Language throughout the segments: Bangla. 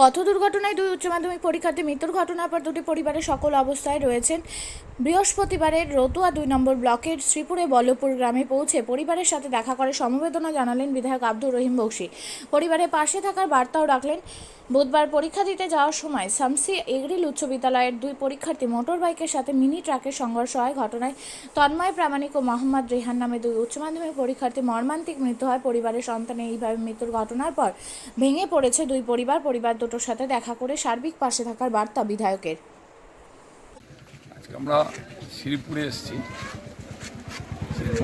পথ দুর্ঘটনায় দুই উচ্চ মাধ্যমিক পরীক্ষার্থী মৃত্যুর ঘটনার পর দুটি পরিবারের সকল অবস্থায় রয়েছেন। বৃহস্পতিবারের রতুয়া দুই নম্বর ব্লকের শ্রীপুরে বল্লভপুর গ্রামে পৌঁছে পরিবারের সাথে দেখা করে সমবেদনা জানালেন বিধায়ক আব্দুর রহিম বক্সি। পরিবারের পাশে থাকার বার্তাও রাখলেন বুধবার পরীক্ষা দিতে যাওয়ার সময় সামসি এগ্রিল উচ্চ বিদ্যালয়ের দুই পরীক্ষার্থী মোটর বাইকের সাথে মিনি ট্রাকের সংঘর্ষ হয়। ঘটনায় তন্ময় প্রামাণিক ও মোহাম্মদ রেহান নামে দুই উচ্চ মাধ্যমিক পরীক্ষার্থী মর্মান্তিক মৃত্যু হয়। পরিবারের সন্তানের এইভাবে মৃত্যুর ঘটনার পর ভেঙে পড়েছে দুই পরিবার। পরিবার দুটোর সাথে দেখা করে সার্বিক পাশে থাকার বার্তা বিধায়কের। আমরা শ্রীপুরে এসেছি।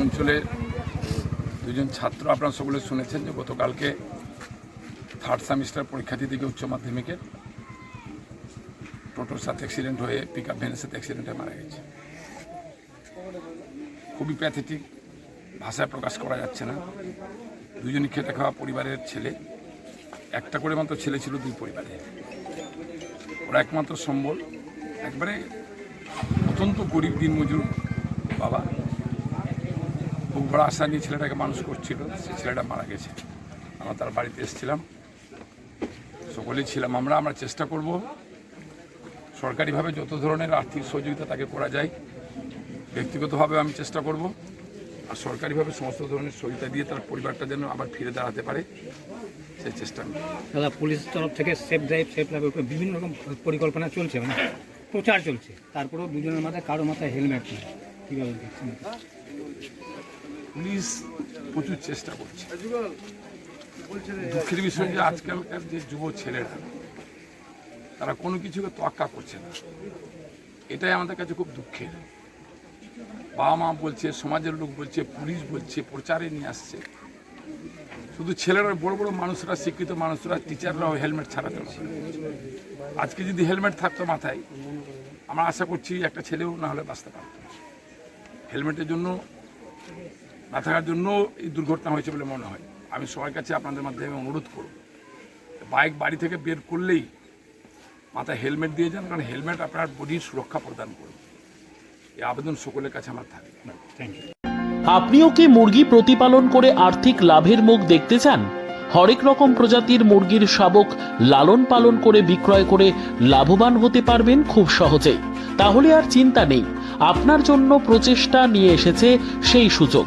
অঞ্চলের দুজন ছাত্র আপনারা সকলে শুনেছেন যে গতকালকে থার্ড সেমিস্টার পরীক্ষার্থী থেকে উচ্চ মাধ্যমিকের। টোটোর সাথে অ্যাক্সিডেন্ট হয়ে পিক আপ ভ্যানের সাথে অ্যাক্সিডেন্টে মারা গেছে। খুবই প্যাথেটিক ভাষায় প্রকাশ করা যাচ্ছে না। দুজনই খেটে খাওয়া পরিবারের ছেলে। একটা করে মাত্র ছেলে ছিল দুই পরিবারে। ওরা একমাত্র সম্বল, একবারে অত্যন্ত গরিব দিনমজুর বাবা। খুব বড় আশা নিয়ে ছেলেটাকে মানুষ করছিল, সে ছেলেটা মারা গেছে। আমরা তার বাড়িতে এসেছিলাম। সকলেই ছিলাম আমরা আমরা চেষ্টা করব সরকারিভাবে যত ধরনের আর্থিক সহযোগিতা তাকে করা যায় ব্যক্তিগতভাবে আমি চেষ্টা করব আর সরকারিভাবে সমস্ত ধরনের সহযোগিতা দিয়ে তার পরিবারটা যেন আবার ফিরে দাঁড়াতে পারে সেই চেষ্টা আমি দাদা পুলিশের তরফ থেকে সেফ ড্রাইভ সেফ উপরে বিভিন্ন রকম পরিকল্পনা চলছে মানে প্রচার চলছে। তারপরেও দুজনের মাথায় কারও মাথায় হেলমেট নেই। কীভাবে দেখছেন? পুলিশ প্রচুর চেষ্টা করছে। দুঃখের বিষয় যে আজকালকার যে যুব ছেলেরা, তারা কোনো কিছুকে তোয়াক্কা করছে না। এটাই আমাদের কাছে খুব দুঃখের। বাবা মা বলছে, সমাজের লোক বলছে, পুলিশ বলছে, প্রচারে নিয়ে আসছে। শুধু ছেলেরা, বড় বড় মানুষরা, শিক্ষিত মানুষরা, টিচাররাও হেলমেট ছাড়া চলছে আজকে যদি হেলমেট থাকতো মাথায়, আমরা আশা করছি একটা ছেলেও না হলে বাঁচতে পারত। হেলমেটের জন্য, না থাকার জন্য এই দুর্ঘটনা হয়েছে বলে মনে হয়। আমি সবার কাছে আপনাদের মাধ্যমে অনুরোধ করব বাইক বাড়ি থেকে বের করলেই মাথায় হেলমেট দিয়ে যান কারণ হেলমেট আপনার বডির সুরক্ষা প্রদান করবে। এই আবেদন সকলের কাছে আমার থাকে থ্যাংক ইউ আপনিও কি মুরগি প্রতিপালন করে আর্থিক লাভের মুখ দেখতে চান? হরেক রকম প্রজাতির মুরগির শাবক লালন পালন করে বিক্রয় করে লাভবান হতে পারবেন খুব সহজেই। তাহলে আর চিন্তা নেই আপনার জন্য প্রচেষ্টা নিয়ে এসেছে সেই সুযোগ।